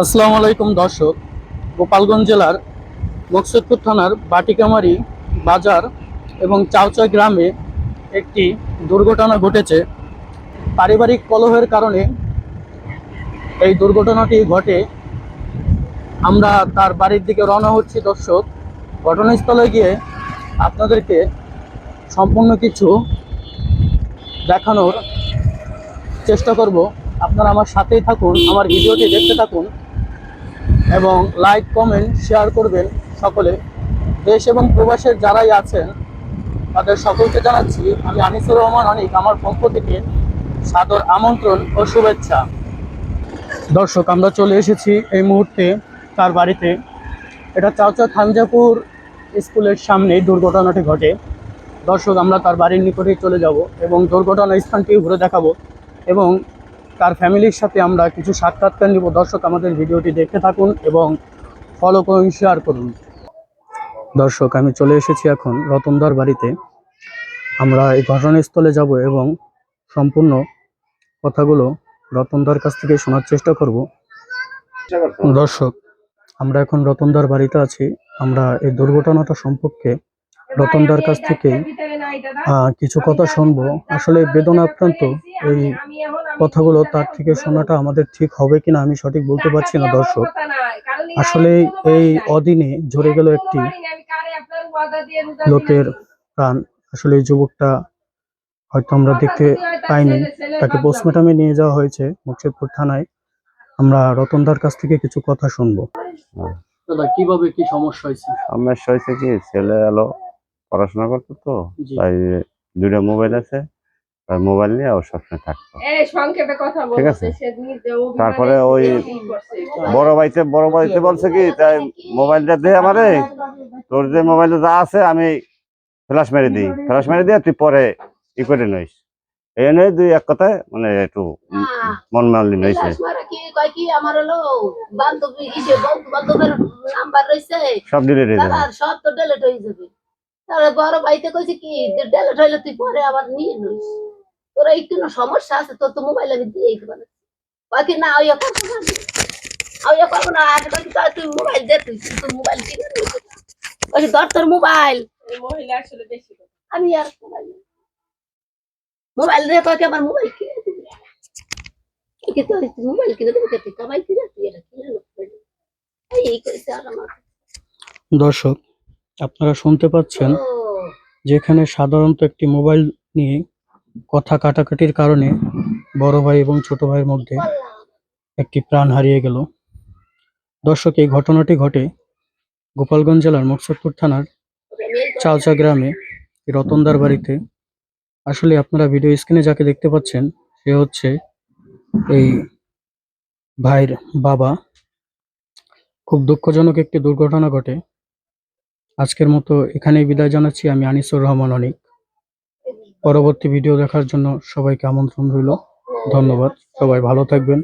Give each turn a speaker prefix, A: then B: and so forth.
A: আসসালামু আলাইকুম, দর্শক। গোপালগঞ্জ জেলার মকসুদপুর থানার বাটিকামারি বাজার এবং চাউচা গ্রামে একটি দুর্ঘটনা ঘটেছে। পারিবারিক কলহের কারণে এই দুর্ঘটনাটি ঘটে। আমরা তার বাড়ির দিকে রওনা হচ্ছি, দর্শক। ঘটনাস্থলে গিয়ে আপনাদেরকে সম্পূর্ণ কিছু দেখানোর চেষ্টা করব। আপনারা আমার সাথেই থাকুন, আমার ভিডিওটি দেখতে থাকুন। এবং লাইক, কমেন্ট, শেয়ার করবেন সকলে। দেশ এবং প্রবাসের যারাই আছেন, তাদের সকলকে জানাচ্ছি, আমি আনিসুর রহমান অনিক, আমার পক্ষ থেকে সাদর আমন্ত্রণ ও শুভেচ্ছা। দর্শক, আমরা চলে এসেছি এই মুহূর্তে তার বাড়িতে। এটা চাওচা খানজাপুর স্কুলের সামনে দুর্ঘটনাটি ঘটে। দর্শক, আমরা তার বাড়ির নিকটেই চলে যাব এবং দুর্ঘটনা স্থানটি ঘুরে দেখাবো এবং তার ফ্যামিলির সাথে আমরা কিছু সাক্ষাৎকার নিব। দর্শক, আমাদের ভিডিওটি দেখতে থাকুন এবং ফলো করুন শেয়ার করুন। দর্শক, আমি চলে এসেছি এখন রতনদার বাড়িতে। আমরা এই ঘটনাস্থলে যাব এবং সম্পূর্ণ কথাগুলো রতনদার কাছ থেকে শোনার চেষ্টা করব। দর্শক, আমরা এখন রতনদার বাড়িতে আছি। আমরা এই দুর্ঘটনাটা সম্পর্কে রতনদার কাছ থেকেই আহ, কিছু কথা শুনব। আসলে বেদনাক্রান্ত এই কথাগুলো তার থেকে শোনাটা আমাদের ঠিক হবে কিনা আমি সঠিক বলতে পারছি না দর্শক। আসলে এই অদিনে ঝরে গেল একটি লোকের প্রাণ। আসলে এই যুবকটা হয়তো আমরা দেখতে পাইনি। তাকে পোস্টমর্টমে নিয়ে যাওয়া হয়েছে মুর্শিদপুর থানায়। আমরা রতনদার কাছ থেকে কিছু কথা শুনব। কীভাবে কি সমস্যা হয়েছে?
B: সমস্যা হয়েছে কি? ছেলে এলো পড়াশোনা করতো তো তাই দুইটা মোবাইল আছে তাই মোবাইল নিয়ে ও সবসময় থাকতো।
C: এই সংক্ষেপে কথা বলো
B: ঠিক আছে। তারপরে ওই বড় ভাইতে বড় ভাইতে বলছে কি তাই মোবাইলটা দে আমারে তোর যে মোবাইলে যা আছে আমি ফ্ল্যাশ মেরে দিই। ফ্ল্যাশ মেরে দিয়ে তুই পরে ই করে নইস এই নয় দুই এক কথায় মানে একটু মন মানলি নইছে
D: শাশুড়ি কি কয় কি আমার হলো বান্ধবী ইসে বন্ধু বান্ধবের নাম্বার রয়েছে।
B: সব ডিলিট হয়ে যাবে।
D: সব তো ডেলেট হয়ে যাবে। তাহলে বড় ভাইতে কইছে কি ডেলেট হইলে তুই পরে আবার নিয়ে নইস তোর একটু সমস্যা আছে তোর তো মোবাইল আমি দিয়ে দিতে পারি কয় কি না ওই করব না। ওই করব না আজ কয় কি তুই মোবাইল দে তুই তুই মোবাইল কিনে নিস ধর তোর মোবাইল
C: মহিলা আসলে বেশি
D: আমি আর মোবাইল মোবাইল দিয়ে কয় কি আমার মোবাইল কিনে দিবি কি তোর মোবাইল কিনে দেবো তুই কামাই কিনে তুই এটা কিনে এই আর আমার
A: দর্শক আপনারা শুনতে পাচ্ছেন যেখানে সাধারণত একটি মোবাইল নিয়ে কথা কাটাকাটির কারণে বড় ভাই এবং ছোট ভাইয়ের মধ্যে একটি প্রাণ হারিয়ে গেল। দর্শক, এই ঘটনাটি ঘটে গোপালগঞ্জ জেলার মুকসুদপুর থানার চালচা গ্রামে, রতনদার বাড়িতে। আসলে আপনারা ভিডিও স্ক্রিনে যাকে দেখতে পাচ্ছেন, সে হচ্ছে এই ভাইয়ের বাবা। খুব দুঃখজনক একটি দুর্ঘটনা ঘটে। আজকের মতো এখানেই বিদায় জানাচ্ছি। আমি আনিসুর রহমান অনিক। পরবর্তী ভিডিও দেখার জন্য সবাইকে আমন্ত্রণ রইল। ধন্যবাদ। সবাই ভালো থাকবেন।